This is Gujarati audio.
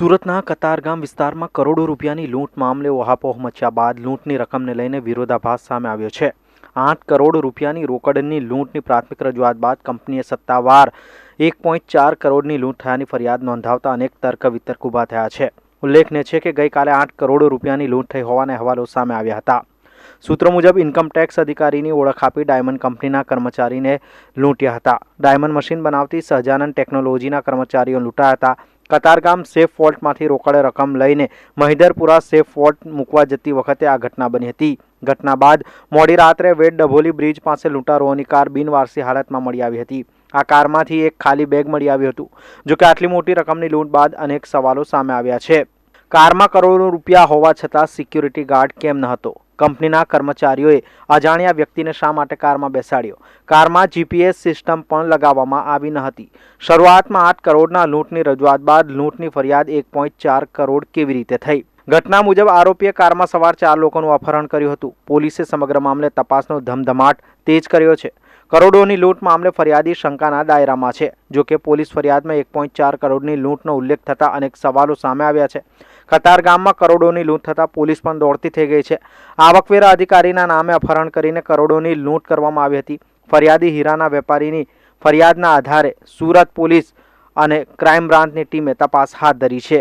સુરતના કતારગામ વિસ્તારમાં કરોડો રૂપિયાની લૂંટ મામલે ઓહાપોહ મચ્યા બાદ લૂંટની રકમને લઈને વિરોધાભાસ સામે આવ્યો છે. આઠ કરોડ રૂપિયાની રોકડની લૂંટની પ્રાથમિક રજૂઆત બાદ કંપનીએ સત્તાવાર એક પોઈન્ટ ચાર કરોડની લૂંટ થયાની ફરિયાદ નોંધાવતા અનેક તર્ક વિતર્ક ઊભા થયા છે. ઉલ્લેખનીય છે કે ગઈકાલે આઠ કરોડ રૂપિયાની લૂંટ થઈ હોવાના અહેવાલો સામે આવ્યા હતા. સૂત્રો મુજબ ઇન્કમટેક્સ અધિકારીની ઓળખ આપી ડાયમંડ કંપનીના કર્મચારીને લૂંટ્યા હતા. ડાયમંડ મશીન બનાવતી સહજાનંદ ટેકનોલોજીના કર્મચારીઓ લૂંટાયા હતા. કતારગામ સેફ વોલ્ટમાંથી રોકડ રકમ લઈને મહિધરપુરા સેફ વોલ્ટ મૂકવા જતી વખતે આ ઘટના બની હતી. ઘટના બાદ મોડી રાત્રે વેડ ડભોલી બ્રિજ પાસે લૂંટારોની કાર બિનવારસી હાલતમાં મળી આવી હતી. આ કારમાંથી એક ખાલી બેગ મળી આવ્યું હતું જોકે આટલી મોટી રકમની લૂંટ બાદ અનેક સવાલો સામે આવ્યા છે. કારમાં કરોડો રૂપિયા હોવા છતાં સિક્યુરિટી ગાર્ડ કેમ ન હતો કંપનીના કર્મચારીઓએ અજાણ્યા વ્યક્તિને શા માટે કારમાં બેસાડ્યો? કારમાં જીપીએસ સિસ્ટમ પણ લગાવવામાં આવી ન હતી. શરૂઆતમાં આઠ કરોડના લૂંટની રજૂઆત બાદ લૂંટની ફરિયાદ એક પોઈન્ટ ચાર કરોડ કેવી રીતે થઈ? ઘટના મુજબ આરોપીએ કારમાં સવાર ચાર લોકોનું અપહરણ કર્યું હતું. પોલીસે સમગ્ર મામલે તપાસનો ધમધમાટ તેજ કર્યો છે. કરોડોની લૂંટ મામલે ફરિયાદી શંકાના દાયરામાં છે, જોકે પોલીસ ફરિયાદમાં એક પોઈન્ટ ચાર કરોડની લૂંટનો ઉલ્લેખ થતાં અનેક સવાલો સામે આવ્યા છે. કતાર ગામમાં કરોડોની લૂંટ થતાં પોલીસ પણ દોડતી થઈ ગઈ છે. આવકવેરા અધિકારીના નામે અપહરણ કરીને કરોડોની લૂંટ કરવામાં આવી હતી. ફરિયાદી હીરાના વેપારીની ફરિયાદના આધારે સુરત પોલીસ અને ક્રાઇમ બ્રાન્ચની ટીમે તપાસ હાથ ધરી છે.